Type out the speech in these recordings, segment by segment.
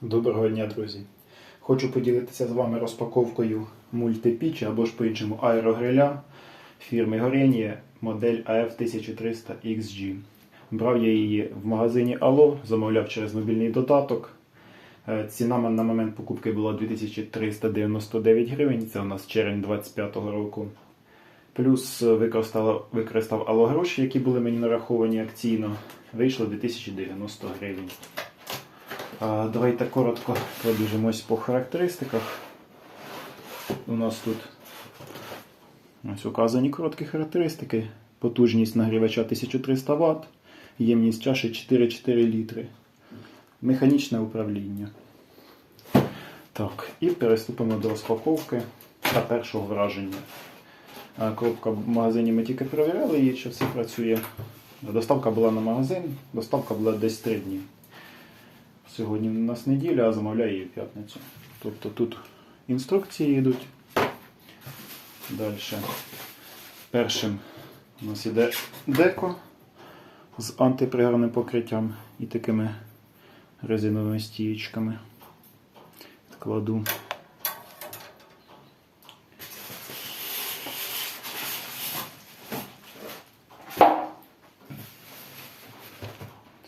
Доброго дня, друзі! Хочу поділитися з вами розпаковкою мультипічі або ж по-іншому аерогриля фірми Горєнія модель AF1300XG. Брав я її в магазині Allo, замовляв через мобільний додаток. Е, Ціна на момент покупки була 2399 гривень, це у нас червень 2025 року. Плюс використав, Allo гроші, які були мені нараховані акційно. Вийшло 2090 гривень. Давайте коротко пробіжимось по характеристиках. У нас тут ось указані короткі характеристики. Потужність нагрівача 1300 Вт, ємність чаші 4,4 літри. Механічне управління. Так, і переступимо до розпаковки та першого враження. Коробка в магазині ми тільки перевіряли її, чи все працює. Доставка була на магазин, доставка була десь 3 дні. Сьогодні у нас неділя, а замовляю її в п'ятницю. Тобто тут інструкції йдуть. Далі. Першим у нас іде деко з антипригарним покриттям і такими резиновими стієчками. Кладу.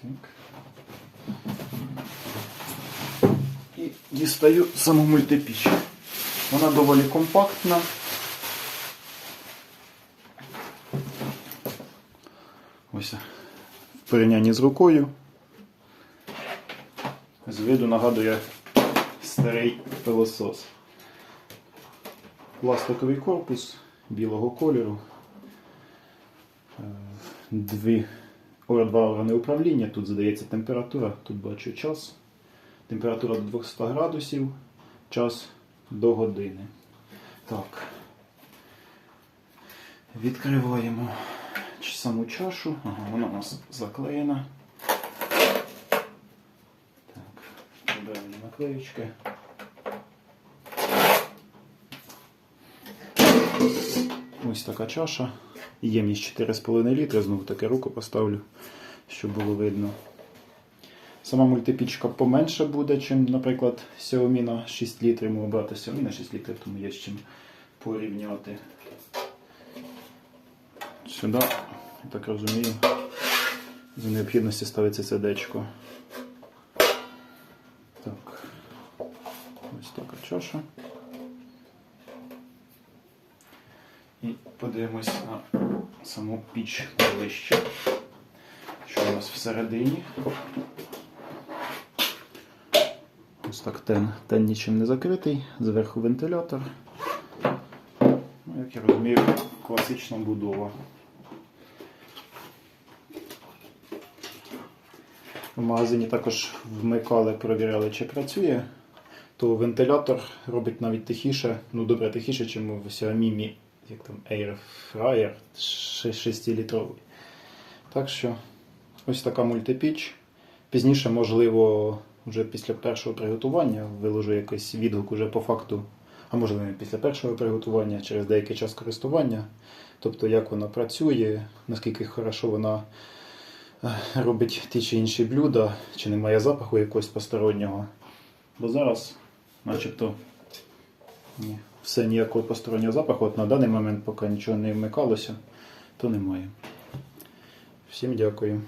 Так. І дістаю саму мультипіч. Вона доволі компактна. Ось в порівнянні з рукою. З виду нагадує старий пилосос. Пластиковий корпус білого кольору. Е, Дві два органи управління. Тут задається температура, тут бачу час. Температура до 200 градусів, час до години. Так. Відкриваємо саму чашу. Ага, вона у нас заклеєна. Так, прибираємо наклеючки. Ось така чаша. Ємність 4,5 літри, знову таки руку поставлю, щоб було видно. Сама мультипічка поменше буде, ніж, наприклад, Xiaomi на 6 літрів. Можу брати Xiaomi на 6 літрів, тому є з чим порівняти. Сюди, я так розумію, за необхідності ставиться сердечко. Так. Ось така чаша. І подивимось на саму піч ближче. Що у нас всередині? Ось так тен, тен нічим не закритий, зверху вентилятор. Ну, як я розумію, класична будова. В магазині також вмикали, перевіряли, чи працює. То вентилятор робить навіть тихіше, ну добре тихіше, ніж в Xiaomi Mi, як там Air Fryer 6-літровий. Так що ось така мультипіч. Пізніше, можливо, вже після першого приготування виложу якийсь відгук уже по факту, а може не після першого приготування, через деякий час користування. Тобто, як вона працює, наскільки хорошо вона е, робить ті чи інші блюда, чи немає запаху якогось постороннього. Бо зараз, начебто, ні, все ніякого постороннього запаху. От на даний момент, поки нічого не вмикалося, то немає. Всім дякую.